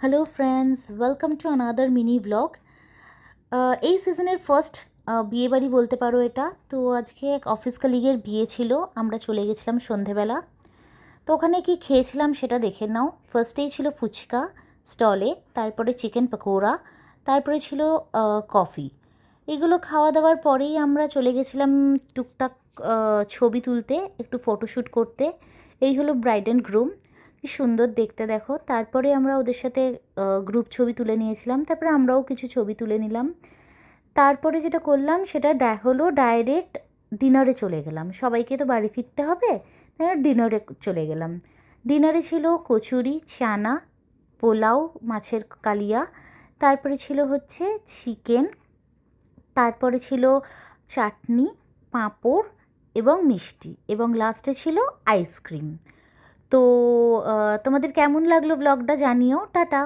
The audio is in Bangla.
Hello friends welcome to another mini blog এই সিজনের ফার্স্ট বিয়েবাড়ি বলতে পারো এটা। তো আজকে এক অফিস কালিগের বিয়ে ছিল। আমরা চলে গেছিলাম সন্ধেবেলা। তো ওখানে কি খেয়েছিলাম সেটা দেখে নাও। ফার্স্টেই ছিল ফুচকা স্টলে তারপরে চিকেন পকোড়া তারপরে ছিল কফি এগুলো খাওয়া দাওয়ার পরেই আমরা চলে গেছিলাম টুকটাক ছবি তুলতে, একটু ফটোশ্যুট করতে। এই হলো ব্রাইড অ্যান্ড গ্রুম সুন্দর দেখতে দেখো। তারপরে আমরা ওদের সাথে গ্রুপ ছবি তুলে নিয়েছিলাম। তারপরে আমরাও কিছু ছবি তুলে নিলাম। তারপরে যেটা করলাম, সেটা হলো ডাইরেক্ট ডিনারে চলে গেলাম। সবাইকে তো বাড়ি ফিরতে হবে, তাই ডিনারে চলে গেলাম। ডিনারে ছিল কচুরি, চানা, পোলাও, মাছের কালিয়া। তারপরে ছিল হচ্ছে চিকেন তারপরে ছিল চাটনি, পাঁপড় এবং মিষ্টি এবং লাস্টে ছিল আইসক্রিম তো তোমাদের কেমন লাগল ব্লগটা জানিও টাটা।